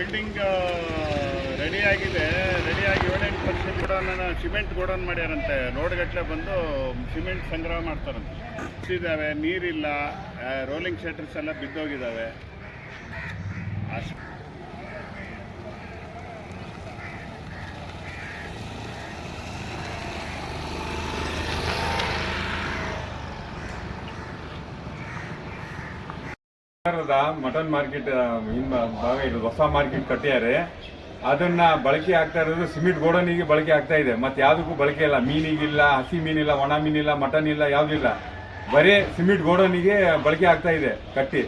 Building ready ಆಗಿದೆ. ರೆಡಿಯಾಗಿ ಏಳೆಂಟು ಪರ್ಸೆಂಟ್ ಗೋಡೌನ್ ಸಿಮೆಂಟ್ ಗೋಡೌನ್ ಮಾಡ್ಯಾರಂತೆ. ರೋಡ್ಗಟ್ಟಲೆ ಬಂದು ಸಿಮೆಂಟ್ ಸಂಗ್ರಹ ಮಾಡ್ತಾರಂತೆ. ಇದ್ದಾವೆ ನೀರಿಲ್ಲ ರೋಲಿಂಗ್ ಶಟರ್ಸ್ ಎಲ್ಲ ಬಿದ್ದೋಗಿದ್ದಾವೆ. ಸರ್ಕಾರದ ಮಟನ್ ಮಾರ್ಕೆಟ್ ಹೊಸ ಮಾರ್ಕೆಟ್ ಕಟ್ಟಿದ್ದಾರೆ. ಅದನ್ನ ಬಳಕೆ ಆಗ್ತಾ ಇರೋದು ಸಿಮೆಂಟ್ ಗೋಡನಿಗೆ ಬಳಕೆ ಆಗ್ತಾ ಇದೆ. ಮತ್ತೆ ಯಾವುದಕ್ಕೂ ಬಳಕೆ ಇಲ್ಲ. ಮೀನಿಗಿಲ್ಲ, ಹಸಿ ಮೀನಿಲ್ಲ, ಒಣ ಮೀನಿಲ್ಲ, ಮಟನ್ ಇಲ್ಲ ಯಾವುದಿಲ್ಲ ಬರೀ ಸಿಮೆಂಟ್ ಗೋಡನಿಗೆ ಬಳಕೆ ಆಗ್ತಾ ಇದೆ ಕಟ್ಟಿ.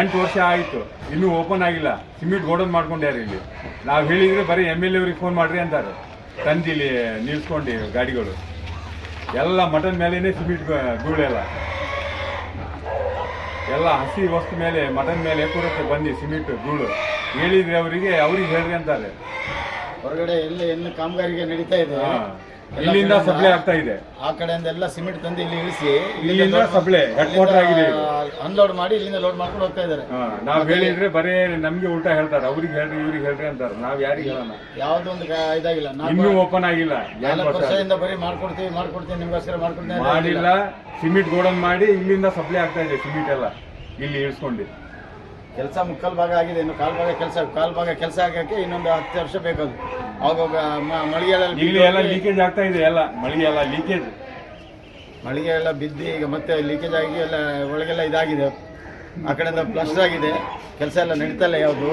ಎಂಟು ವರ್ಷ ಆಯಿತು. ಇನ್ನೂ ಓಪನ್ ಆಗಿಲ್ಲ. ಸಿಮೆಂಟ್ ಗೋಡನ್ ಮಾಡ್ಕೊಂಡ್ಯಾರ ಇಲ್ಲಿ. ನಾವು ಹೇಳಿದ್ರೆ ಬರೀ ಎಂ ಎಲ್ ಎವ್ರಿಗೆ ಫೋನ್ ಮಾಡ್ರಿ ಅಂತಾರೆ. ತಂದಿಲ್ಲಿ ನಿಲ್ಸ್ಕೊಂಡು ಗಾಡಿಗಳು. ಎಲ್ಲ ಮಟನ್ ಮೇಲೇನೆ ಸಿಮೆಂಟ್ ಗೂಳೆಲ್ಲ ಎಲ್ಲ ಹಸಿ ವಸ್ತು ಮೇಲೆ ಮಟನ್ ಮೇಲೆ ಕೂರುತ್ತೆ ಬನ್ನಿ ಸಿಮೆಂಟ್ ಧೂಳು. ಹೇಳಿದ್ರೆ ಅವರಿಗೆ ಅವ್ರಿಗೆ ಹೇಳ್ರಿ ಅಂತಾರೆ. ಹೊರಗಡೆ ಎಲ್ಲಿ ಏನು ಕಾಮಗಾರಿಗೆ ನಡೀತಾ ಇದೆ. ಇಲ್ಲಿಂದ ಸಪ್ಲೈ ಆಗ್ತಾ ಇದೆ. ಆ ಕಡೆಯಿಂದ ಎಲ್ಲ ಸಿಮೆಂಟ್ ತಂದು ಇಲ್ಲಿ ಇಳಿಸಿ ಇಲ್ಲಿಂದ ಸಪ್ಲೈ ಹೆಡ್ ಕ್ವಾರ್ಟರ್ ಆಗಿದೆ ಇದು. ಅನ್ಲೋಡ್ ಮಾಡಿ ಇಲ್ಲಿಂದ ಲೋಡ್ ಮಾಡ್ಕೊಂಡು ಹೋಗ್ತಾ ಇದ್ದಾರೆ. ಹಾ, ನಾವ್ ಹೇಳಿದ್ರೆ ಬರೀ ನಮ್ಗೆ ಉಲ್ಟಾ ಹೇಳ್ತಾರೆ ಅವ್ರಿಗೆ ಹೇಳ್ರಿ ಇವ್ರಿಗೆ ಹೇಳ್ರಿ ಅಂತಾರೆ. ನಾವ್ ಯಾರಿಗೆ ಹೇಳೋಣ. ಯಾವ್ದೊಂದು ಗ- ಇದಾಗಿಲ್ಲ. ಇನ್ನೂ ಓಪನ್ ಆಗಿಲ್ಲ. ನಾಲ್ಕು. ವರ್ಷದಿಂದ ಬರೀ ಮಾಡ್ಕೊಡ್ತೀವಿ ಮಾಡ್ಕೊಡ್ತೀವಿ ನಿಮ್ಗೋಸ್ಕರ ಮಾಡ್ಕೊಡ್ತೀವಿ ಅಂತ ಮಾಡಿಲ್ಲ. ಸಿಮೆಂಟ್ ಗೋಡನ್ ಮಾಡಿ ಇಲ್ಲಿಂದ ಸಪ್ಲೈ ಆಗ್ತಾ ಇದೆ ಸಿಮೆಂಟ್ ಎಲ್ಲ ಇಲ್ಲಿ ಇಳಿಸ್ಕೊಂಡು. ಕೆಲಸ ಮುಕ್ಕಲ್ ಭಾಗ ಆಗಿದೆ ಇನ್ನು ಕಾಲು ಭಾಗ ಕೆಲಸ ಕಾಲು ಭಾಗ ಕೆಲಸ ಆಗಕ್ಕೆ ಇನ್ನೊಂದು ಹತ್ತು ವರ್ಷ ಬೇಕದು ಅವಾಗ ಮಳಿಗೆಲ್ಲ ಇಲ್ಲಿ ಎಲ್ಲ ಲೀಕೇಜ್ ಆಗ್ತಾ ಇದೆ ಎಲ್ಲ ಮಳಿಗೆ ಎಲ್ಲ ಲೀಕೇಜ್ ಮಳಿಗೆ ಎಲ್ಲ ಬಿದ್ದು ಈಗ ಮತ್ತೆ ಲೀಕೇಜ್ ಆಗಿ ಎಲ್ಲ ಒಳಗೆಲ್ಲ ಇದಾಗಿದೆ. ಆ ಕಡೆಯಿಂದ ಪ್ಲಸ್ಟರ್ ಆಗಿದೆ ಕೆಲಸ ಎಲ್ಲ ನಡೀತಾ ಇಲ್ಲ ಯಾವುದು.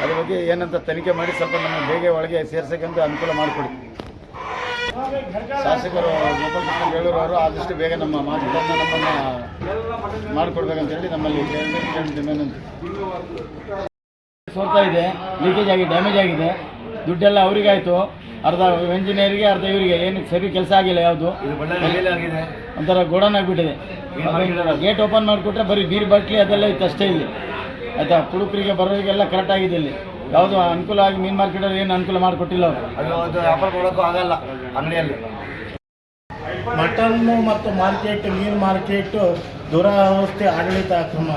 ಅದ್ರ ಬಗ್ಗೆ ಏನಂತ ತನಿಖೆ ಮಾಡಿ ಸ್ವಲ್ಪ ನಮ್ಮ ಬೇಗ ಒಳಗೆ ಸೇರ್ಸಕ್ಕಂತ ಅನುಕೂಲ ಮಾಡಿಕೊಡಿ. ಶಾಸಕರು ಗೋಪಾಲ್ ಕೃಷ್ಣ ಬೇಳೂರು ಅವರು ಆದಷ್ಟು ಬೇಗ ನಮ್ಮ ಮಾತುಗಳನ್ನು ನಮ್ಮನ್ನು ಮಾಡಿಕೊಡ್ಬೇಕಂತ ಹೇಳಿ ನಮ್ಮಲ್ಲಿ ಸೋರ್ತಾ ಇದೆ ಲೀಕೇಜ್ ಆಗಿ ಡ್ಯಾಮೇಜ್ ಆಗಿದೆ. ದುಡ್ಡೆಲ್ಲ ಅವರಿಗಾಯಿತು. ಅರ್ಧ ಇಂಜಿನಿಯರಿಗೆ ಅರ್ಧ ಇವರಿಗೆ. ಏನು ಸರಿ ಕೆಲಸ ಆಗಿಲ್ಲ ಯಾವುದು. ಒಂಥರ ಗೋಡನ್ ಆಗಿಬಿಟ್ಟಿದೆ. ಗೇಟ್ ಓಪನ್ ಮಾಡಿಕೊಟ್ರೆ ಬರೀ ನೀರು ಬಟ್ಲಿ ಅದೆಲ್ಲ ಇತ್ತು ಅಷ್ಟೇ ಇಲ್ಲಿ. ಆಯ್ತಾ? ಕುಡುಕರಿಗೆ ಬರೋರಿಗೆಲ್ಲ ಕರೆಕ್ಟ್ ಆಗಿದೆ ಇಲ್ಲಿ. ಯಾವುದು ಅನುಕೂಲ ಆಗಿ ಮೀನು ಮಾರ್ಕೆಟಲ್ಲಿ ಏನು ಅನುಕೂಲ ಮಾಡಿಕೊಟ್ಟಿಲ್ಲ ಅವರು. ವ್ಯಾಪಾರ ಕೊಡೋಕ್ಕೂ ಆಗಲ್ಲ ಅಂಗಡಿಯಲ್ಲಿ. ಮಟನ್ನು ಮತ್ತು ಮಾರ್ಕೆಟ್ ಮೀನು ಮಾರ್ಕೆಟ್ ದುರಾವಸ್ಥೆ, ಆಡಳಿತ ಕ್ರಮ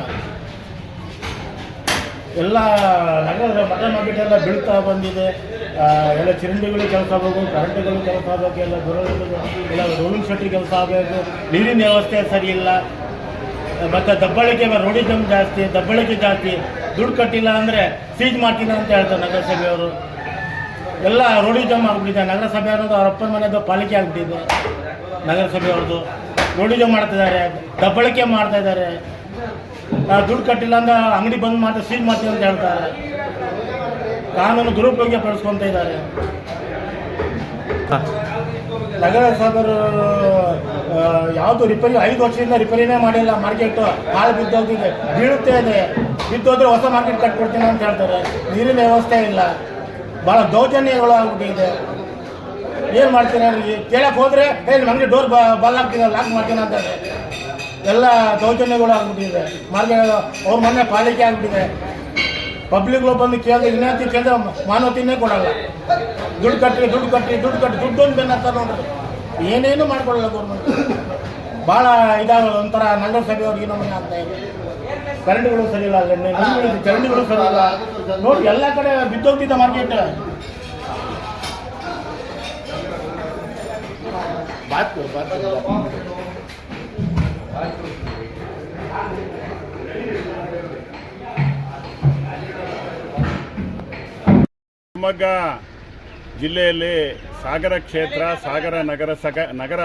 ಎಲ್ಲ ನಗರದ ಮಠ ಮಾರ್ಕೆಟ್ ಎಲ್ಲ ಬೀಳ್ತಾ ಬಂದಿದೆ. ಎಲ್ಲ ಚಿರಂಡಿಗಳು ಕೆಲಸ ಆಗಬೇಕು ಕರೆಂಟ್ಗಳು ಕೆಲಸ ಆಗಬೇಕು, ಎಲ್ಲ ದುರವಸ್ಥೆ ಎಲ್ಲ ರೋಲಿಂಗ್ ಶೆಟ್ಟಿ ಕೆಲಸ ಆಗಬೇಕು. ನೀರಿನ ವ್ಯವಸ್ಥೆ ಸರಿ ಇಲ್ಲ ಮತ್ತು ದಬ್ಬಳಿಕೆ ರೋಡಿಸಮ್ ಜಾಸ್ತಿ, ದಬ್ಬಳಿಕೆ ಜಾಸ್ತಿ. ದುಡ್ಡು ಕಟ್ಟಿಲ್ಲ ಅಂದರೆ ಸೀಜ್ ಮಾಡ್ತೀನಿ ಅಂತ ಹೇಳ್ತಾರೆ ನಗರಸಭೆಯವರು. ಎಲ್ಲ ರೋಡಿಸಮ್ ಆಗ್ಬಿಟ್ಟಿದೆ. ನಗರಸಭೆ ಅನ್ನೋದು ಅವ್ರ ಅಪ್ಪನ ಮನೆಯದು ಪಾಲಿಕೆ ಆಗ್ಬಿಟ್ಟಿದ್ದು ನಗರಸಭೆಯವ್ರದ್ದು. ರೋಡಿಸಮ್ ಮಾಡ್ತಿದ್ದಾರೆ, ದಬ್ಬಳಿಕೆ ಮಾಡ್ತಾ ಇದ್ದಾರೆ. ದುಡ್ಡು ಕಟ್ಟಿಲ್ಲ ಅಂದ್ರೆ ಅಂಗಡಿ ಬಂದ್ ಮಾಡ್ತಾ, ಸೀಲ್ ಮಾಡ್ತೀವಿ ಅಂತ ಹೇಳ್ತಾರೆ. ಕಾನೂನು ದುರುಪಯೋಗ ಪಡಿಸ್ಕೊಂತ ಇದ್ದಾರೆ. ನಗರ ನಗರಸಭೆಯವರು ಯಾವುದು ರಿಪೇರಿ ಐದು ವರ್ಷದಿಂದ ರಿಪೇರಿನೇ ಮಾಡಿಲ್ಲ ಮಾರ್ಕೆಟ್ ಹಾಳು ಬಿದ್ದೋಗಿದೆ, ಬೀಳುತ್ತೆ ಇದೆ. ಬಿದ್ದೋದ್ರೆ ಹೊಸ ಮಾರ್ಕೆಟ್ ಕಟ್ಕೊಡ್ತೀನಿ ಅಂತ ಹೇಳ್ತಾರೆ. ನೀರಿನ ವ್ಯವಸ್ಥೆ ಇಲ್ಲ. ಭಾಳ ದೌರ್ಜನ್ಯಗಳು ಆಗ್ಬಿಟ್ಟಿದೆ ಏನು ಮಾಡ್ತೀನಿ ಕೇಳಕ್ಕೆ ಹೋದ್ರೆ, ಏ ನಿಮ್ಮ ಅಂಗಡಿ ಡೋರ್ ಬಲ್ ಲಾಕ್ ಮಾಡ್ತೀನಿ ಅಂತ ಎಲ್ಲ ದೌರ್ಜನ್ಯಗಳು ಆಗ್ಬಿಟ್ಟಿದೆ. ಮಾರ್ಕೆಟ್ ಅವ್ರ ಮನೆ ಪಾಲಿಕೆ ಆಗ್ಬಿಟ್ಟಿದೆ. ಪಬ್ಲಿಕ್ಗಳು ಬಂದು ಕೇಳಿದ್ರೆ ವಿನಂತಿ ಕೇಳಿದ್ರೆ ಮಾನವತಿನೇ ಕೊಡಲ್ಲ. ದುಡ್ಡು ಕಟ್ಟಿ ದುಡ್ಡು ಕಟ್ಟಿ ದುಡ್ಡು ಕಟ್ಟಿ ದುಡ್ಡು ಒಂದು ಬೆನ್ನ ಅಂತ ನೋಡ್ರಿ. ಏನೇನು ಮಾಡ್ಕೊಳ್ಳಲ್ಲ ಗೌರ್ಮೆಂಟ್ ಭಾಳ ಇದಾಗ ಒಂಥರ ನಗರಸಭೆಯವ್ರಿಗೆ ನಮಗೆ ಆಗ್ತಾ ಇದೆ. ಕರೆಂಟ್ಗಳು ಸರಿ ಇಲ್ಲ ಅಲ್ಲಿ ಚರಂಡಿಗಳು ಸರಿ ಇಲ್ಲ. ನೋಡಿ ಎಲ್ಲ ಕಡೆ ಬಿದ್ದೋಗ್ತಿದ್ದ ಮಾರ್ಕೆಟ್ ಬಾತ್ ಬಾತ್ ಶಿವಮೊಗ್ಗ ಜಿಲ್ಲೆಯಲ್ಲಿ ಸಾಗರ ಕ್ಷೇತ್ರ, ಸಾಗರ ನಗರ ಸಗ, ನಗರ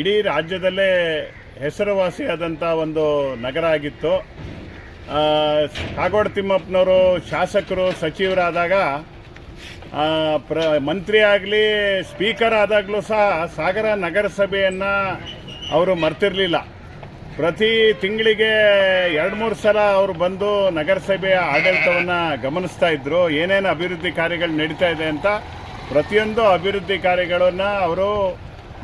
ಇಡೀ ರಾಜ್ಯದಲ್ಲೇ ಹೆಸರುವಾಸಿಯಾದಂಥ ಒಂದು ನಗರ ಆಗಿತ್ತು. ಕಾಗೋಡು ತಿಮ್ಮಪ್ಪನವರು ಶಾಸಕರು, ಸಚಿವರಾದಾಗ ಪ್ರ, ಮಂತ್ರಿ ಆಗಲಿ ಸ್ಪೀಕರ್ ಆದಾಗಲೂ ಸಹ ಸಾಗರ ನಗರಸಭೆಯನ್ನು ಅವರು ಮರ್ತಿರಲಿಲ್ಲ. ಪ್ರತಿ ತಿಂಗಳಿಗೆ ಎರಡು ಮೂರು ಸಲ ಅವರು ಬಂದು ನಗರಸಭೆಯ ಆಡಳಿತವನ್ನು ಗಮನಿಸ್ತಾ ಇದ್ದರು ಏನೇನು ಅಭಿವೃದ್ಧಿ ಕಾರ್ಯಗಳು ನಡೀತಾ ಇದೆ ಅಂತ ಪ್ರತಿಯೊಂದು ಅಭಿವೃದ್ಧಿ ಕಾರ್ಯಗಳನ್ನು ಅವರು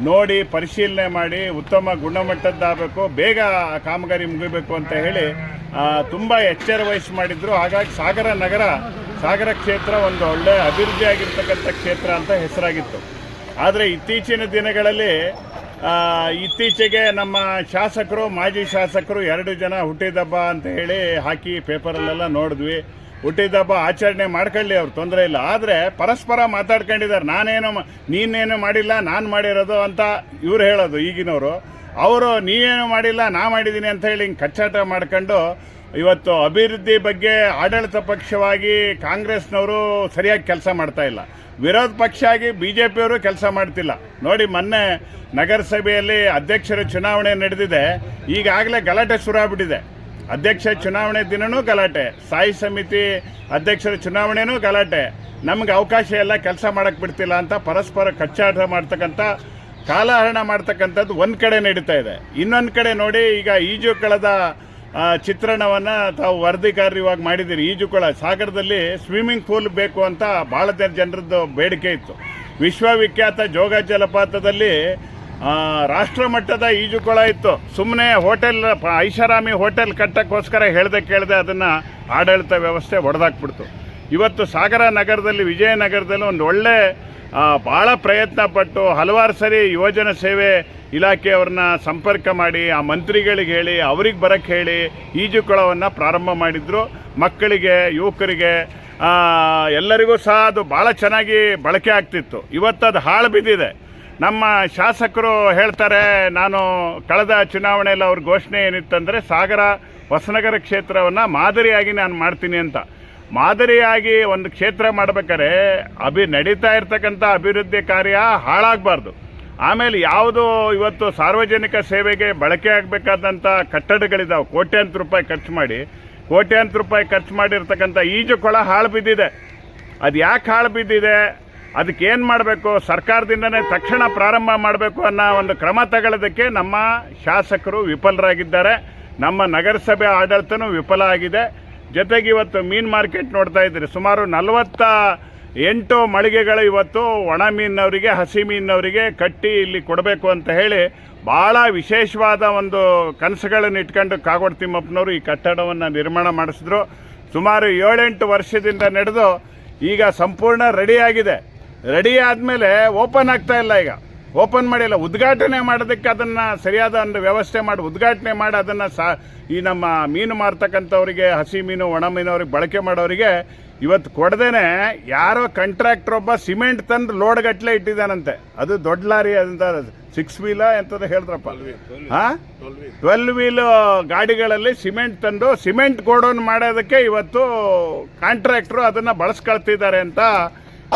ನೋಡಿ ಪರಿಶೀಲನೆ ಮಾಡಿ ಉತ್ತಮ ಗುಣಮಟ್ಟದ್ದಾಗಬೇಕು, ಬೇಗ ಕಾಮಗಾರಿ ಮುಗಿಬೇಕು ಅಂತ ಹೇಳಿ ತುಂಬ ಎಚ್ಚರ ವಹಿಸಿ ಮಾಡಿದ್ರು. ಹಾಗಾಗಿ ಸಾಗರ ನಗರ ಸಾಗರ ಕ್ಷೇತ್ರ ಒಂದು ಒಳ್ಳೆ ಅಭಿವೃದ್ಧಿ ಆಗಿರ್ತಕ್ಕಂಥ ಕ್ಷೇತ್ರ ಅಂತ ಹೆಸರಾಗಿತ್ತು. ಆದರೆ ಇತ್ತೀಚಿನ ದಿನಗಳಲ್ಲಿ ಇತ್ತೀಚೆಗೆ ನಮ್ಮ ಶಾಸಕರು, ಮಾಜಿ ಶಾಸಕರು ಎರಡು ಜನ ಹುಟ್ಟಿದಬ್ಬ ಅಂತ ಹೇಳಿ ಹಾಕಿ ಪೇಪರಲ್ಲೆಲ್ಲ ನೋಡಿದ್ವಿ. ಹುಟ್ಟಿದಬ್ಬ ಆಚರಣೆ ಮಾಡ್ಕೊಳ್ಳಿ, ಅವ್ರು ತೊಂದರೆ ಇಲ್ಲ. ಆದರೆ ಪರಸ್ಪರ ಮಾತಾಡ್ಕೊಂಡಿದ್ದಾರೆ. ನಾನೇನು ನೀನೇನು ಮಾಡಿಲ್ಲ, ನಾನು ಮಾಡಿರೋದು ಅಂತ ಇವ್ರು ಹೇಳೋದು ಈಗಿನವರು. ಅವರು ನೀವೇನು ಮಾಡಿಲ್ಲ, ನಾ ಮಾಡಿದ್ದೀನಿ ಅಂತ ಹೇಳಿ ಹಿಂಗೆ ಕಚ್ಚಾಟ ಮಾಡ್ಕೊಂಡು ಇವತ್ತು ಅಭಿವೃದ್ಧಿ ಬಗ್ಗೆ ಆಡಳಿತ ಪಕ್ಷವಾಗಿ ಕಾಂಗ್ರೆಸ್ನವರು ಸರಿಯಾಗಿ ಕೆಲಸ ಮಾಡ್ತಾ ಇಲ್ಲ. ವಿರೋಧ ಪಕ್ಷ ಆಗಿ ಬಿ ಜೆ ಪಿಯವರು ಕೆಲಸ ಮಾಡ್ತಿಲ್ಲ. ನೋಡಿ ಮೊನ್ನೆ ನಗರಸಭೆಯಲ್ಲಿ ಅಧ್ಯಕ್ಷರ ಚುನಾವಣೆ ನಡೆದಿದೆ. ಈಗಾಗಲೇ ಗಲಾಟೆ ಶುರುವಾಗ್ಬಿಟ್ಟಿದೆ. ಅಧ್ಯಕ್ಷ ಚುನಾವಣೆ ದಿನನೂ ಗಲಾಟೆ. ಸ್ಥಾಯಿ ಸಮಿತಿ ಅಧ್ಯಕ್ಷರ ಚುನಾವಣೆನೂ ಗಲಾಟೆ. ನಮ್ಗೆ ಅವಕಾಶ ಎಲ್ಲ ಕೆಲಸ ಮಾಡಕ್ಕೆ ಬಿಡ್ತಿಲ್ಲ ಅಂತ ಪರಸ್ಪರ ಕಚ್ಚಾಟ ಮಾಡ್ತಕ್ಕಂಥ ಕಾಲಹರಣ ಮಾಡ್ತಕ್ಕಂಥದ್ದು ಒಂದು ಕಡೆ ನಡೀತಾ ಇದೆ. ಇನ್ನೊಂದು ಕಡೆ ನೋಡಿ ಈಗ ಈಜು ಆ, ಚಿತ್ರಣವನ್ನು ತಾವು ಕಾರ್ಯವಾಗಿ ಮಾಡಿದ್ದೀರಿ. ಈಜುಕೊಳ ಸಾಗರದಲ್ಲಿ ಸ್ವಿಮ್ಮಿಂಗ್ ಪೂಲ್ ಬೇಕು ಅಂತ ಭಾಳ ಜನರದ್ದು ಬೇಡಿಕೆ ಇತ್ತು. ವಿಶ್ವವಿಖ್ಯಾತ ಜೋಗ ಜಲಪಾತದಲ್ಲಿ ರಾಷ್ಟ್ರ ಮಟ್ಟದ ಈಜುಕೊಳ ಇತ್ತು. ಸುಮ್ಮನೆ ಹೋಟೆಲ್, ಐಷಾರಾಮಿ ಹೋಟೆಲ್ ಕಟ್ಟಕ್ಕೋಸ್ಕರ ಹೇಳ್ದೆ ಕೇಳ್ದೆ ಅದನ್ನು ಆಡಳಿತ ವ್ಯವಸ್ಥೆ ಹೊಡೆದಾಕ್ಬಿಡ್ತು ಇವತ್ತು ಸಾಗರ ನಗರದಲ್ಲಿ, ವಿಜಯನಗರದಲ್ಲಿ ಒಂದು ಒಳ್ಳೆ ಭಾಳ ಪ್ರಯತ್ನ ಪಟ್ಟು ಹಲವಾರು ಸರಿ ಯುವಜನ ಸೇವೆ ಇಲಾಖೆಯವ್ರನ್ನ ಸಂಪರ್ಕ ಮಾಡಿ, ಆ ಮಂತ್ರಿಗಳಿಗೆ ಹೇಳಿ, ಅವ್ರಿಗೆ ಬರಕ್ಕೆ ಹೇಳಿ ಈಜುಕೊಳವನ್ನು ಪ್ರಾರಂಭ ಮಾಡಿದ್ರು. ಮಕ್ಕಳಿಗೆ, ಯುವಕರಿಗೆ ಎಲ್ಲರಿಗೂ ಸಹ ಅದು ಭಾಳ ಚೆನ್ನಾಗಿ ಬಳಕೆ ಆಗ್ತಿತ್ತು. ಇವತ್ತು ಅದು ಹಾಳು ಬಿದ್ದಿದೆ. ನಮ್ಮ ಶಾಸಕರು ಹೇಳ್ತಾರೆ, ನಾನು ಕಳೆದ ಚುನಾವಣೆಯಲ್ಲಿ ಅವ್ರ ಘೋಷಣೆ ಏನಿತ್ತಂದರೆ, ಸಾಗರ, ಹೊಸನಗರ ಕ್ಷೇತ್ರವನ್ನು ಮಾದರಿಯಾಗಿ ನಾನು ಮಾಡ್ತೀನಿ ಅಂತ. ಮಾದರಿಯಾಗಿ ಒಂದು ಕ್ಷೇತ್ರ ಮಾಡ್ಬೇಕಾದ್ರೆ ಅಭಿ ನಡೀತಾ ಇರ್ತಕ್ಕಂಥ ಅಭಿವೃದ್ಧಿ ಕಾರ್ಯ ಹಾಳಾಗಬಾರ್ದು. ಆಮೇಲೆ ಯಾವುದು ಇವತ್ತು ಸಾರ್ವಜನಿಕ ಸೇವೆಗೆ ಬಳಕೆ ಆಗಬೇಕಾದಂಥ ಕಟ್ಟಡಗಳಿದ್ದಾವೆ ಕೋಟ್ಯಾಂತರ ರೂಪಾಯಿ ಖರ್ಚು ಮಾಡಿ, ಕೋಟ್ಯಾಂತರ ರೂಪಾಯಿ ಖರ್ಚು ಮಾಡಿರ್ತಕ್ಕಂಥ ಈಜು ಕೊಳ ಹಾಳು ಬಿದ್ದಿದೆ. ಅದು ಯಾಕೆ ಹಾಳು ಬಿದ್ದಿದೆ? ಅದಕ್ಕೆ ಏನು ಮಾಡಬೇಕು? ಸರ್ಕಾರದಿಂದನೇ ತಕ್ಷಣ ಪ್ರಾರಂಭ ಮಾಡಬೇಕು ಅನ್ನೋ ಒಂದು ಕ್ರಮ ತಗೊಳ್ಳೋದಕ್ಕೆ ನಮ್ಮ ಶಾಸಕರು ವಿಫಲರಾಗಿದ್ದಾರೆ. ನಮ್ಮ ನಗರಸಭೆ ಆಡಳಿತನೂ ವಿಫಲ ಆಗಿದೆ. ಜೊತೆಗೆ ಇವತ್ತು ಮೀನು ಮಾರ್ಕೆಟ್ ನೋಡ್ತಾ ಇದ್ದೀರಿ. ಸುಮಾರು ನಲವತ್ತ ಎಂಟು ಮಳಿಗೆಗಳು ಇವತ್ತು ಒಣ ಮೀನವರಿಗೆ, ಹಸಿ ಮೀನವರಿಗೆ ಕಟ್ಟಿ ಇಲ್ಲಿ ಕೊಡಬೇಕು ಅಂತ ಹೇಳಿ ಭಾಳ ವಿಶೇಷವಾದ ಒಂದು ಕನಸುಗಳನ್ನು ಇಟ್ಕೊಂಡು ಕಾಗೋಡು ತಿಮ್ಮಪ್ಪನವರು ಈ ಕಟ್ಟಡವನ್ನು ನಿರ್ಮಾಣ ಮಾಡಿಸಿದ್ರು. ಸುಮಾರು ಏಳೆಂಟು ವರ್ಷದಿಂದ ನಡೆದು ಈಗ ಸಂಪೂರ್ಣ ರೆಡಿಯಾಗಿದೆ ರೆಡಿ ಆದಮೇಲೆ ಓಪನ್ ಆಗ್ತಾ ಇಲ್ಲ ಈಗ. ಓಪನ್ ಮಾಡಿಲ್ಲ ಉದ್ಘಾಟನೆ ಮಾಡೋದಕ್ಕೆ ಅದನ್ನು ಸರಿಯಾದ ಒಂದು ವ್ಯವಸ್ಥೆ ಮಾಡಿ ಉದ್ಘಾಟನೆ ಮಾಡಿ ಅದನ್ನು ಸಾ ಈ ನಮ್ಮ ಮೀನು ಮಾರ್ತಕ್ಕಂಥವ್ರಿಗೆ ಹಸಿ ಮೀನು ಒಣ ಮೀನವ್ರಿಗೆ ಬಳಕೆ ಮಾಡೋರಿಗೆ ಇವತ್ತು ಕೊಡದೇನೆ ಯಾರೋ ಕಾಂಟ್ರಾಕ್ಟರ್ ಒಬ್ಬ ಸಿಮೆಂಟ್ ತಂದು ಲೋಡ್ ಗಟ್ಟಲೆ ಇಟ್ಟಿದ್ದಾನಂತೆ. ಅದು ದೊಡ್ಡ ಲಾರಿ ಅಂತ ಸಿಕ್ಸ್ ವೀಲ ಎಂಥದ್ದು ಹೇಳಿದ್ರಪ್ಪ. ಹಾಂ? ಟ್ವೆಲ್ ವೀಲ್ ಗಾಡಿಗಳಲ್ಲಿ ಸಿಮೆಂಟ್ ತಂದು ಸಿಮೆಂಟ್ ಗೋಡೌನ್ ಮಾಡೋದಕ್ಕೆ ಇವತ್ತು ಕಾಂಟ್ರಾಕ್ಟ್ರು ಅದನ್ನು ಬಳಸ್ಕೊಳ್ತಿದ್ದಾರೆ ಅಂತ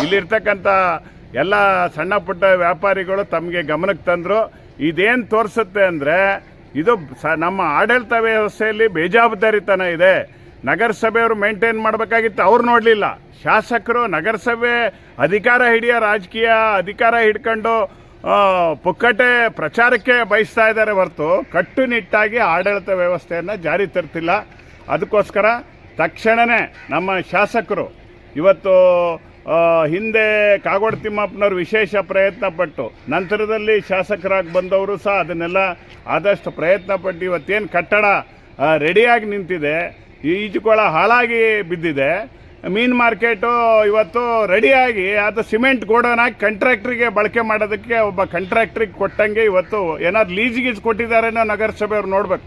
ಇಲ್ಲಿರ್ತಕ್ಕಂಥ ಎಲ್ಲ ಸಣ್ಣ ಪುಟ್ಟ ವ್ಯಾಪಾರಿಗಳು ತಮಗೆ ಗಮನಕ್ಕೆ ತಂದರು. ಇದೇನು ತೋರಿಸುತ್ತೆ ಅಂದರೆ, ಇದು ಸ ನಮ್ಮ ಆಡಳಿತ ವ್ಯವಸ್ಥೆಯಲ್ಲಿ ಬೇಜವಾಬ್ದಾರಿತನ ಇದೆ. ನಗರಸಭೆಯವರು ಮೇಂಟೈನ್ ಮಾಡಬೇಕಾಗಿತ್ತು, ಅವ್ರು ನೋಡಲಿಲ್ಲ. ಶಾಸಕರು, ನಗರಸಭೆ ಅಧಿಕಾರ ಹಿಡಿಯೋ ರಾಜಕೀಯ ಅಧಿಕಾರ ಹಿಡ್ಕೊಂಡು ಪುಕ್ಕಟೆ ಪ್ರಚಾರಕ್ಕೆ ಬಯಸ್ತಾ ಇದ್ದಾರೆ ಹೊರತು ಕಟ್ಟುನಿಟ್ಟಾಗಿ ಆಡಳಿತ ವ್ಯವಸ್ಥೆಯನ್ನು ಜಾರಿ ತರ್ತಿಲ್ಲ. ಅದಕ್ಕೋಸ್ಕರ ತಕ್ಷಣವೇ ನಮ್ಮ ಶಾಸಕರು ಇವತ್ತು ಹಿಂದೆ ಕಾಗೋಡು ತಿಮ್ಮಪ್ಪನವ್ರು ವಿಶೇಷ ಪ್ರಯತ್ನ ಪಟ್ಟು ನಂತರದಲ್ಲಿ ಶಾಸಕರಾಗಿ ಬಂದವರು ಸಹ ಅದನ್ನೆಲ್ಲ ಆದಷ್ಟು ಪ್ರಯತ್ನ ಪಟ್ಟು ಇವತ್ತೇನು ಕಟ್ಟಡ ರೆಡಿಯಾಗಿ ನಿಂತಿದೆ. ಈಜುಕೊಳ ಹಾಳಾಗಿ ಬಿದ್ದಿದೆ. ಮೀನ್ ಮಾರ್ಕೆಟು ಇವತ್ತು ರೆಡಿಯಾಗಿ, ಅದು ಸಿಮೆಂಟ್ ಗೋಡೌನ್ ಹಾಕಿ ಕಂಟ್ರಾಕ್ಟ್ರಿಗೆ ಬಳಕೆ ಮಾಡೋದಕ್ಕೆ ಒಬ್ಬ ಕಂಟ್ರಾಕ್ಟ್ರಿಗೆ ಕೊಟ್ಟಂಗೆ ಇವತ್ತು ಏನಾದ್ರು ಲೀಸ್ ಗೀಜ್ ಕೊಟ್ಟಿದ್ದಾರೇನೋ ನಗರಸಭೆಯವ್ರು ನೋಡ್ಬೇಕು.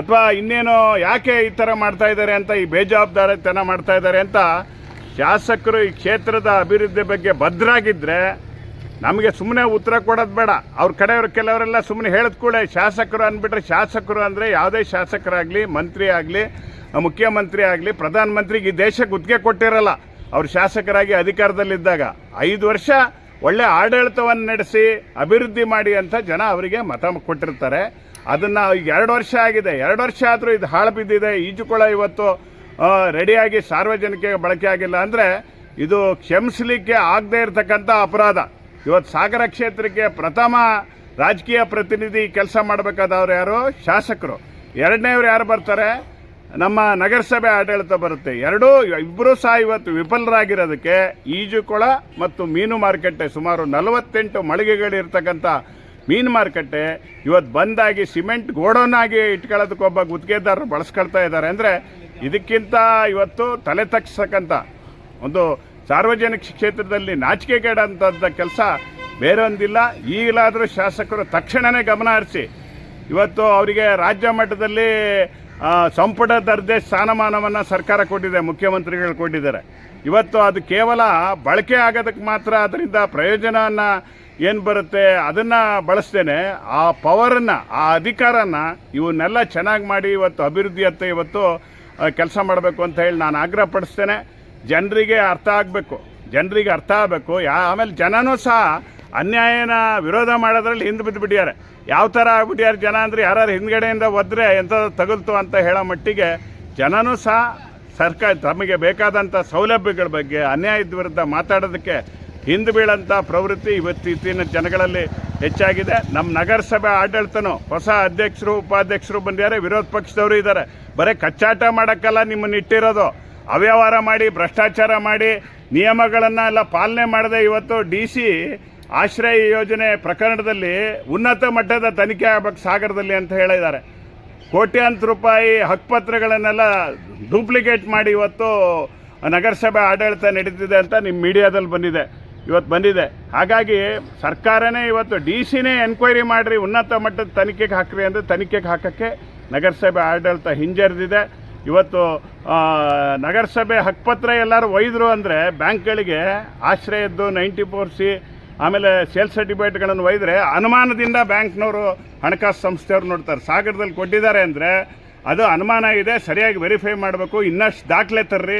ಅಥವಾ ಇನ್ನೇನು ಯಾಕೆ ಈ ಥರ ಮಾಡ್ತಾ ಇದ್ದಾರೆ ಅಂತ, ಈ ಬೇಜವಾಬ್ದಾರಿತನ ಮಾಡ್ತಾ ಇದ್ದಾರೆ ಅಂತ ಶಾಸಕರು ಈ ಕ್ಷೇತ್ರದ ಅಭಿವೃದ್ಧಿ ಬಗ್ಗೆ ಭದ್ರಾಗಿದ್ದರೆ ನಮಗೆ ಸುಮ್ಮನೆ ಉತ್ತರ ಕೊಡೋದು ಬೇಡ. ಅವ್ರ ಕಡೆಯವ್ರ ಕೆಲವರೆಲ್ಲ ಸುಮ್ಮನೆ ಹೇಳಿದ ಕೂಡ ಶಾಸಕರು ಅಂದ್ಬಿಟ್ರೆ ಶಾಸಕರು ಅಂದರೆ ಯಾವುದೇ ಶಾಸಕರಾಗಲಿ, ಮಂತ್ರಿ ಆಗಲಿ, ಮುಖ್ಯಮಂತ್ರಿ ಆಗಲಿ, ಪ್ರಧಾನಮಂತ್ರಿಗೆ ಈ ದೇಶಕ್ಕೆ ಗುತ್ತಿಗೆ ಕೊಟ್ಟಿರಲ್ಲ. ಅವ್ರು ಶಾಸಕರಾಗಿ ಅಧಿಕಾರದಲ್ಲಿದ್ದಾಗ ಐದು ವರ್ಷ ಒಳ್ಳೆ ಆಡಳಿತವನ್ನು ನಡೆಸಿ ಅಭಿವೃದ್ಧಿ ಮಾಡಿ ಅಂತ ಜನ ಅವರಿಗೆ ಮತ ಕೊಟ್ಟಿರ್ತಾರೆ. ಅದನ್ನು ಈಗ ಎರಡು ವರ್ಷ ಆಗಿದೆ. ಎರಡು ವರ್ಷ ಆದರೂ ಇದು ಹಾಳು ಬಿದ್ದಿದೆ. ಈಜುಕೊಳ ಇವತ್ತು ರೆಡಿಯಾಗಿ ಸಾರ್ವಜನಿಕ ಬಳಕೆ ಆಗಿಲ್ಲ ಅಂದರೆ ಇದು ಕ್ಷಮಿಸಲಿಕ್ಕೆ ಆಗದೇ ಇರತಕ್ಕಂಥ ಅಪರಾಧ. ಇವತ್ತು ಸಾಗರ ಕ್ಷೇತ್ರಕ್ಕೆ ಪ್ರಥಮ ರಾಜಕೀಯ ಪ್ರತಿನಿಧಿ ಕೆಲಸ ಮಾಡಬೇಕಾದವ್ರು ಯಾರು? ಶಾಸಕರು. ಎರಡನೇವ್ರು ಯಾರು ಬರ್ತಾರೆ? ನಮ್ಮ ನಗರಸಭೆ ಆಡಳಿತ ಬರುತ್ತೆ. ಎರಡೂ ಇಬ್ಬರೂ ಸಹ ಇವತ್ತು ವಿಫಲರಾಗಿರೋದಕ್ಕೆ ಈಜುಕೊಳ ಮತ್ತು ಮೀನು ಮಾರುಕಟ್ಟೆ ಸುಮಾರು ನಲವತ್ತೆಂಟು ಮಳಿಗೆಗಳಿರ್ತಕ್ಕಂಥ ಮೀನು ಮಾರುಕಟ್ಟೆ ಇವತ್ತು ಬಂದಾಗಿ ಸಿಮೆಂಟ್ ಗೋಡೌನ್ ಆಗಿ ಇಟ್ಕೊಳ್ಳೋದಕ್ಕೆ ಒಬ್ಬ ಗುತ್ತಿಗೆದಾರರು ಬಳಸ್ಕೊಳ್ತಾ ಇದ್ದಾರೆ. ಅಂದರೆ ಇದಕ್ಕಿಂತ ಇವತ್ತು ತಲೆ ತಗ್ಸಕ್ಕಂಥ ಒಂದು ಸಾರ್ವಜನಿಕ ಕ್ಷೇತ್ರದಲ್ಲಿ ನಾಚಿಕೆಗೇಡಂಥದ್ದು ಕೆಲಸ ಬೇರೊಂದಿಲ್ಲ. ಈಗಲಾದರೂ ಶಾಸಕರು ತಕ್ಷಣವೇ ಗಮನ ಹರಿಸಿ, ಇವತ್ತು ಅವರಿಗೆ ರಾಜ್ಯ ಮಟ್ಟದಲ್ಲಿ ಸಂಪುಟ ದರ್ಜೆ ಸ್ಥಾನಮಾನವನ್ನು ಸರ್ಕಾರ ಕೊಟ್ಟಿದೆ, ಮುಖ್ಯಮಂತ್ರಿಗಳು ಕೊಟ್ಟಿದ್ದಾರೆ. ಇವತ್ತು ಅದು ಕೇವಲ ಬಳಕೆ ಆಗೋದಕ್ಕೆ ಮಾತ್ರ ಅದರಿಂದ ಪ್ರಯೋಜನವನ್ನು ಏನು ಬರುತ್ತೆ, ಅದನ್ನು ಬಳಸ್ತೇನೆ. ಆ ಪವರನ್ನು ಆ ಅಧಿಕಾರನ ಇವನ್ನೆಲ್ಲ ಚೆನ್ನಾಗಿ ಮಾಡಿ ಇವತ್ತು ಅಭಿವೃದ್ಧಿಯತ್ತ ಇವತ್ತು ಕೆಲಸ ಮಾಡಬೇಕು ಅಂತ ಹೇಳಿ ನಾನು ಆಗ್ರಹ ಪಡಿಸ್ತೇನೆ. ಜನರಿಗೆ ಅರ್ಥ ಆಗಬೇಕು. ಜನರಿಗೆ ಅರ್ಥ ಆಗಬೇಕು. ಯಾ, ಆಮೇಲೆ ಜನನೂ ಸಹ ಅನ್ಯಾಯನ ವಿರೋಧ ಮಾಡೋದ್ರಲ್ಲಿ ಹಿಂದೆ ಬಿದ್ದು ಬಿಟ್ಟಿದ್ದಾರೆ ಯಾವ ಥರ ಆಗ್ಬಿಟ್ಟಿದ್ದಾರೆ ಜನ ಅಂದರೆ ಯಾರು ಹಿಂದ್ಗಡೆಯಿಂದ ಒದ್ರೆ ಎಂಥ ತಗುಲ್ತು ಅಂತ ಹೇಳೋ ಮಟ್ಟಿಗೆ ಜನನೂ ಸಹ ಸರ್ಕಾರ ತಮಗೆ ಬೇಕಾದಂಥ ಸೌಲಭ್ಯಗಳ ಬಗ್ಗೆ ಅನ್ಯಾಯದ ವಿರುದ್ಧ ಮಾತಾಡೋದಕ್ಕೆ ಹಿಂದೆ ಬೀಳಂಥ ಪ್ರವೃತ್ತಿ ಇವತ್ತಿನ ಜನಗಳಲ್ಲಿ ಹೆಚ್ಚಾಗಿದೆ. ನಮ್ಮ ನಗರಸಭೆ ಆಡಳಿತನೂ ಹೊಸ ಅಧ್ಯಕ್ಷರು, ಉಪಾಧ್ಯಕ್ಷರು ಬಂದಿದ್ದಾರೆ. ವಿರೋಧ ಪಕ್ಷದವರು ಇದ್ದಾರೆ. ಬರೀ ಕಚ್ಚಾಟ ಮಾಡೋಕ್ಕಲ್ಲ ನಿಮ್ಮನ್ನು ಇಟ್ಟಿರೋದು. ಅವ್ಯವಹಾರ ಮಾಡಿ, ಭ್ರಷ್ಟಾಚಾರ ಮಾಡಿ, ನಿಯಮಗಳನ್ನು ಎಲ್ಲ ಪಾಲನೆ ಮಾಡದೆ ಇವತ್ತು ಡಿ ಸಿ ಆಶ್ರಯ ಯೋಜನೆ ಪ್ರಕರಣದಲ್ಲಿ ಉನ್ನತ ಮಟ್ಟದ ತನಿಖೆ ಆಗಬೇಕು ಸಾಗರದಲ್ಲಿ ಅಂತ ಹೇಳಿದ್ದಾರೆ. ಕೋಟ್ಯಾಂತರ ರೂಪಾಯಿ ಹಕ್ಕುಪತ್ರಗಳನ್ನೆಲ್ಲ ಡೂಪ್ಲಿಕೇಟ್ ಮಾಡಿ ಇವತ್ತು ನಗರಸಭೆ ಆಡಳಿತ ನಡೀತಿದೆ ಅಂತ ನಿಮ್ಮ ಮೀಡಿಯಾದಲ್ಲಿ ಬಂದಿದೆ. ಇವತ್ತು ಬಂದಿದೆ. ಹಾಗಾಗಿ ಸರ್ಕಾರನೇ ಇವತ್ತು ಡಿ ಸಿನೇ ಎನ್ಕ್ವೈರಿ ಮಾಡಿರಿ, ಉನ್ನತ ಮಟ್ಟದ ತನಿಖೆಗೆ ಹಾಕ್ರಿ ಅಂದರೆ ತನಿಖೆಗೆ ಹಾಕೋಕ್ಕೆ ನಗರಸಭೆ ಆಡಳಿತ ಹಿಂಜರಿದಿದೆ. ಇವತ್ತು ನಗರಸಭೆ ಹಕ್ಕುಪತ್ರ ಎಲ್ಲರೂ ಒಯ್ದರು ಅಂದರೆ ಬ್ಯಾಂಕ್ಗಳಿಗೆ ಆಶ್ರಯದ್ದು ನೈಂಟಿ ಫೋರ್ ಸಿ, ಆಮೇಲೆ ಸೇಲ್ ಸರ್ಟಿಫಿಕೇಟ್ಗಳನ್ನು ಒಯ್ದರೆ ಅನುಮಾನದಿಂದ ಬ್ಯಾಂಕ್ನವರು ಹಣಕಾಸು ಸಂಸ್ಥೆಯವರು ನೋಡ್ತಾರೆ. ಸಾಗರದಲ್ಲಿ ಕೊಟ್ಟಿದ್ದಾರೆ ಅಂದರೆ ಅದು ಅನುಮಾನ ಇದೆ, ಸರಿಯಾಗಿ ವೆರಿಫೈ ಮಾಡಬೇಕು. ಇನ್ನಷ್ಟು ದಾಖಲೆ ತರ್ರಿ.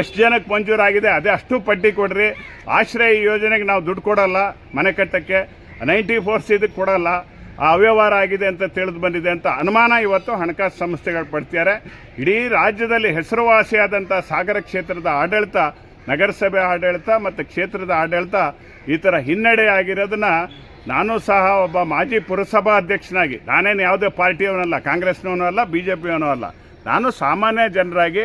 ಎಷ್ಟು ಜನಕ್ಕೆ ಮಂಜೂರಾಗಿದೆ, ಅದೇ ಅಷ್ಟು ಪಟ್ಟಿ ಕೊಡ್ರಿ. ಆಶ್ರಯ ಯೋಜನೆಗೆ ನಾವು ದುಡ್ಡು ಕೊಡೋಲ್ಲ ಮನೆ ಕಟ್ಟಕ್ಕೆ. ನೈಂಟಿ ಫೋರ್ಸ್ ಇದಕ್ಕೆ ಕೊಡೋಲ್ಲ. ಆ ಅವ್ಯವಹಾರ ಆಗಿದೆ ಅಂತ ತಿಳಿದು ಬಂದಿದೆ ಅಂತ ಅನುಮಾನ ಇವತ್ತು ಹಣಕಾಸು ಸಂಸ್ಥೆಗಳು ಪಡ್ತಿದ್ದಾರೆ. ಇಡೀ ರಾಜ್ಯದಲ್ಲಿ ಹೆಸರುವಾಸಿಯಾದಂಥ ಸಾಗರ ಕ್ಷೇತ್ರದ ಆಡಳಿತ, ನಗರಸಭೆ ಆಡಳಿತ ಮತ್ತು ಕ್ಷೇತ್ರದ ಆಡಳಿತ ಈ ಥರ ಹಿನ್ನಡೆ ಆಗಿರೋದನ್ನ ನಾನು ಸಹ ಒಬ್ಬ ಮಾಜಿ ಪುರಸಭಾ ಅಧ್ಯಕ್ಷನಾಗಿ, ನಾನೇನು ಯಾವುದೇ ಪಾರ್ಟಿಯವನಲ್ಲ, ಕಾಂಗ್ರೆಸ್ನವನು ಅಲ್ಲ ಬಿ ಜೆ ಅಲ್ಲ. ನಾನು ಸಾಮಾನ್ಯ ಜನರಾಗಿ,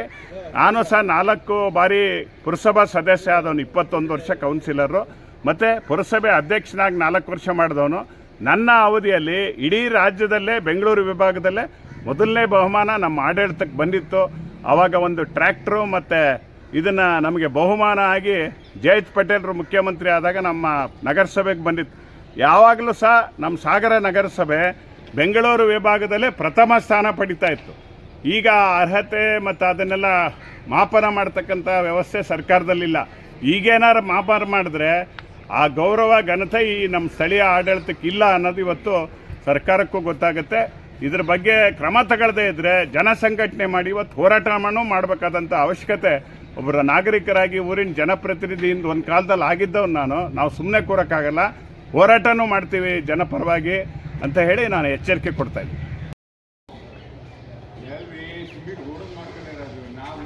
ನಾನು ಸಹ ನಾಲ್ಕು ಬಾರಿ ಪುರಸಭಾ ಸದಸ್ಯ ಆದವನು, ಇಪ್ಪತ್ತೊಂದು ವರ್ಷ ಕೌನ್ಸಿಲರು, ಮತ್ತು ಪುರಸಭೆ ಅಧ್ಯಕ್ಷನಾಗಿ ನಾಲ್ಕು ವರ್ಷ ಮಾಡಿದವನು. ನನ್ನ ಅವಧಿಯಲ್ಲಿ ಇಡೀ ರಾಜ್ಯದಲ್ಲೇ, ಬೆಂಗಳೂರು ವಿಭಾಗದಲ್ಲೇ ಮೊದಲನೇ ಬಹುಮಾನ ನಮ್ಮ ಆಡಳಿತಕ್ಕೆ ಬಂದಿತ್ತು. ಆವಾಗ ಒಂದು ಟ್ರ್ಯಾಕ್ಟ್ರು ಮತ್ತು ಇದನ್ನು ನಮಗೆ ಬಹುಮಾನ ಆಗಿ ಜಯಂತ್ ಪಟೇಲ್ರು ಮುಖ್ಯಮಂತ್ರಿ ಆದಾಗ ನಮ್ಮ ನಗರಸಭೆಗೆ ಬಂದಿತ್ತು. ಯಾವಾಗಲೂ ಸಹ ನಮ್ಮ ಸಾಗರ ನಗರಸಭೆ ಬೆಂಗಳೂರು ವಿಭಾಗದಲ್ಲೇ ಪ್ರಥಮ ಸ್ಥಾನ ಪಡಿತಾ ಇತ್ತು. ಈಗ ಅರ್ಹತೆ ಮತ್ತು ಅದನ್ನೆಲ್ಲ ಮಾಪನ ಮಾಡ್ತಕ್ಕಂಥ ವ್ಯವಸ್ಥೆ ಸರ್ಕಾರದಲ್ಲಿಲ್ಲ. ಈಗೇನಾರು ಮಾಪನ ಮಾಡಿದ್ರೆ ಆ ಗೌರವ, ಘನತೆ ಈ ನಮ್ಮ ಸ್ಥಳೀಯ ಆಡಳಿತಕ್ಕೆ ಇಲ್ಲ ಅನ್ನೋದು ಇವತ್ತು ಸರ್ಕಾರಕ್ಕೂ ಗೊತ್ತಾಗುತ್ತೆ. ಇದ್ರ ಬಗ್ಗೆ ಕ್ರಮ ತಗೊಳ್ಳದೇ ಇದ್ದರೆ ಜನ ಸಂಘಟನೆ ಮಾಡಿ ಇವತ್ತು ಹೋರಾಟ ಮಾಡೋ ಮಾಡಬೇಕಾದಂಥ ಅವಶ್ಯಕತೆ ಒಬ್ಬರ ನಾಗರಿಕರಾಗಿ ಊರಿನ ಜನಪ್ರತಿನಿಧಿಯಿಂದ ಒಂದು ಕಾಲದಲ್ಲಿ ಆಗಿದ್ದವನು ನಾನು. ನಾವು ಸುಮ್ಮನೆ ಕೂರೋಕ್ಕಾಗಲ್ಲ. ಹೋರಾಟನೂ ಮಾಡ್ತೀವಿ ಜನಪರವಾಗಿ ಅಂತ ಹೇಳಿ ನಾನು ಎಚ್ಚರಿಕೆ ಕೊಡ್ತಾ ಇದ್ದೀನಿ ನಾವು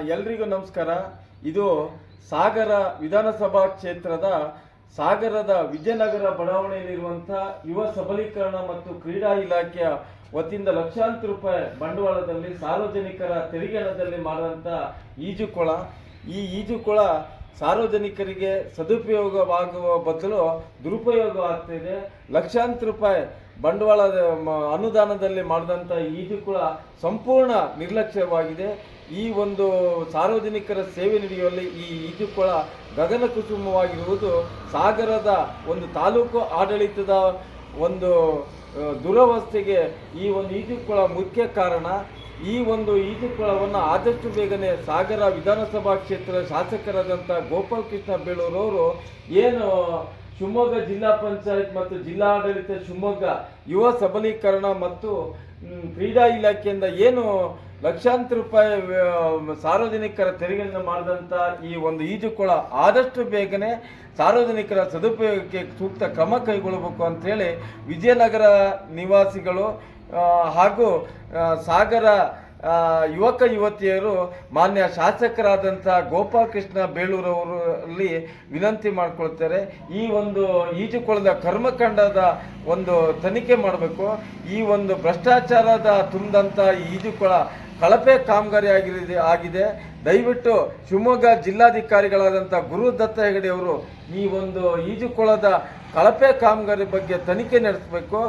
ಎಲ್ರಿಗೂ ನಮಸ್ಕಾರ. ಇದು ಸಾಗರ ವಿಧಾನಸಭಾ ಕ್ಷೇತ್ರದ ಸಾಗರದ ವಿಜಯನಗರ ಬಡಾವಣೆಯಲ್ಲಿರುವಂಥ ಯುವ ಸಬಲೀಕರಣ ಮತ್ತು ಕ್ರೀಡಾ ಇಲಾಖೆಯ ವತಿಯಿಂದ ಲಕ್ಷಾಂತರ ರೂಪಾಯಿ ಬಂಡವಾಳದಲ್ಲಿ, ಸಾರ್ವಜನಿಕರ ತೆರಿಗೆ ಹಣದಲ್ಲಿ ಮಾಡಿದಂಥ ಈಜುಕೊಳ. ಈ ಈಜುಕೊಳ ಸಾರ್ವಜನಿಕರಿಗೆ ಸದುಪಯೋಗವಾಗುವ ಬದಲು ದುರುಪಯೋಗ ಆಗ್ತಿದೆ. ಲಕ್ಷಾಂತರ ರೂಪಾಯಿ ಬಂಡವಾಳದ ಅನುದಾನದಲ್ಲಿ ಮಾಡಿದಂಥ ಈಜುಕೊಳ ಸಂಪೂರ್ಣ ನಿರ್ಲಕ್ಷ್ಯವಾಗಿದೆ. ಈ ಒಂದು ಸಾರ್ವಜನಿಕರ ಸೇವೆ ನಡೆಯುವಲ್ಲಿ ಈ ಈಜುಕೊಳ ಗಗನ ಕುಸುಮವಾಗಿರುವುದು ಸಾಗರದ ಒಂದು ತಾಲೂಕು ಆಡಳಿತದ ಒಂದು ದುರವಸ್ಥೆಗೆ ಈ ಒಂದು ಈಜುಕೊಳ ಮುಖ್ಯ ಕಾರಣ. ಈ ಒಂದು ಈಜುಕೊಳವನ್ನು ಆದಷ್ಟು ಬೇಗನೆ ಸಾಗರ ವಿಧಾನಸಭಾ ಕ್ಷೇತ್ರದ ಶಾಸಕರಾದಂಥ ಗೋಪಾಲ್ ಕೃಷ್ಣ ಬೇಳೂರವರು ಏನು ಶಿವಮೊಗ್ಗ ಜಿಲ್ಲಾ ಪಂಚಾಯತ್ ಮತ್ತು ಜಿಲ್ಲಾಡಳಿತ ಶಿವಮೊಗ್ಗ ಯುವ ಸಬಲೀಕರಣ ಮತ್ತು ಕ್ರೀಡಾ ಇಲಾಖೆಯಿಂದ ಏನು ಲಕ್ಷಾಂತರ ರೂಪಾಯಿ ಸಾರ್ವಜನಿಕರ ತೆರಿಗೆಯನ್ನು ಮಾಡಿದಂಥ ಈ ಒಂದು ಈಜುಕೊಳ ಆದಷ್ಟು ಬೇಗನೆ ಸಾರ್ವಜನಿಕರ ಸದುಪಯೋಗಕ್ಕೆ ಸೂಕ್ತ ಕ್ರಮ ಕೈಗೊಳ್ಳಬೇಕು ಅಂಥೇಳಿ ವಿಜಯನಗರ ನಿವಾಸಿಗಳು ಹಾಗೂ ಸಾಗರ ಯುವಕ ಯುವತಿಯರು ಮಾನ್ಯ ಶಾಸಕರಾದಂಥ ಗೋಪಾಲಕೃಷ್ಣ ಬೇಳೂರವರಲ್ಲಿ ವಿನಂತಿ ಮಾಡಿಕೊಳ್ತಾರೆ. ಈ ಒಂದು ಈಜುಕೊಳದ ಕರ್ಮಕಾಂಡದ ಒಂದು ತನಿಖೆ ಮಾಡಬೇಕು. ಈ ಒಂದು ಭ್ರಷ್ಟಾಚಾರದ ತುಂಬಿದಂಥ ಈಜುಕೊಳ ಕಳಪೆ ಕಾಮಗಾರಿ ಆಗಿದೆ ಆಗಿದೆ. ದಯವಿಟ್ಟು ಶಿವಮೊಗ್ಗ ಜಿಲ್ಲಾಧಿಕಾರಿಗಳಾದಂಥ ಗುರು ದತ್ತ ಹೆಗಡೆ ಅವರು ಈ ಒಂದು ಈಜುಕೊಳದ ಕಳಪೆ ಕಾಮಗಾರಿ ಬಗ್ಗೆ ತನಿಖೆ ನಡೆಸಬೇಕು.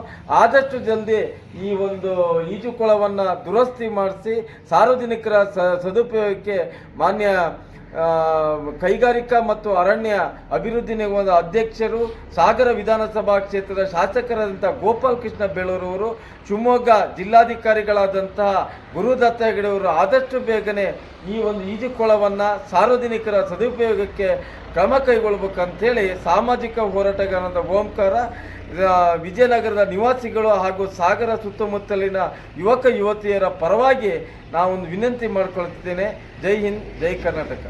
ಆದಷ್ಟು ಜಲ್ದಿ ಈ ಒಂದು ಈಜುಕೊಳವನ್ನು ದುರಸ್ತಿ ಮಾಡಿಸಿ ಸಾರ್ವಜನಿಕರ ಸದುಪಯೋಗಕ್ಕೆ ಮಾನ್ಯ ಕೈಗಾರಿಕಾ ಮತ್ತು ಅರಣ್ಯ ಅಭಿವೃದ್ಧಿ ನಿಗಮದ ಅಧ್ಯಕ್ಷರು ಸಾಗರ ವಿಧಾನಸಭಾ ಕ್ಷೇತ್ರದ ಶಾಸಕರಾದಂಥ ಗೋಪಾಲ್ ಕೃಷ್ಣ ಬೇಳೂರವರು, ಶಿವಮೊಗ್ಗ ಜಿಲ್ಲಾಧಿಕಾರಿಗಳಾದಂತಹ ಗುರುದತ್ತ ಹೆಗಡೆಯವರು ಆದಷ್ಟು ಬೇಗನೆ ಈ ಒಂದು ಈಜುಕೊಳವನ್ನು ಸಾರ್ವಜನಿಕರ ಸದುಪಯೋಗಕ್ಕೆ ಕ್ರಮ ಕೈಗೊಳ್ಬೇಕಂತೇಳಿ ಸಾಮಾಜಿಕ ಹೋರಾಟಗಾರರಾದ ಓಂಕಾರ ವಿಜಯನಗರದ ನಿವಾಸಿಗಳು ಹಾಗೂ ಸಾಗರ ಸುತ್ತಮುತ್ತಲಿನ ಯುವಕ ಯುವತಿಯರ ಪರವಾಗಿ ನಾವೊಂದು ವಿನಂತಿ ಮಾಡಿಕೊಳ್ತಿದ್ದೇನೆ. ಜೈ ಹಿಂದ್, ಜೈ ಕರ್ನಾಟಕ.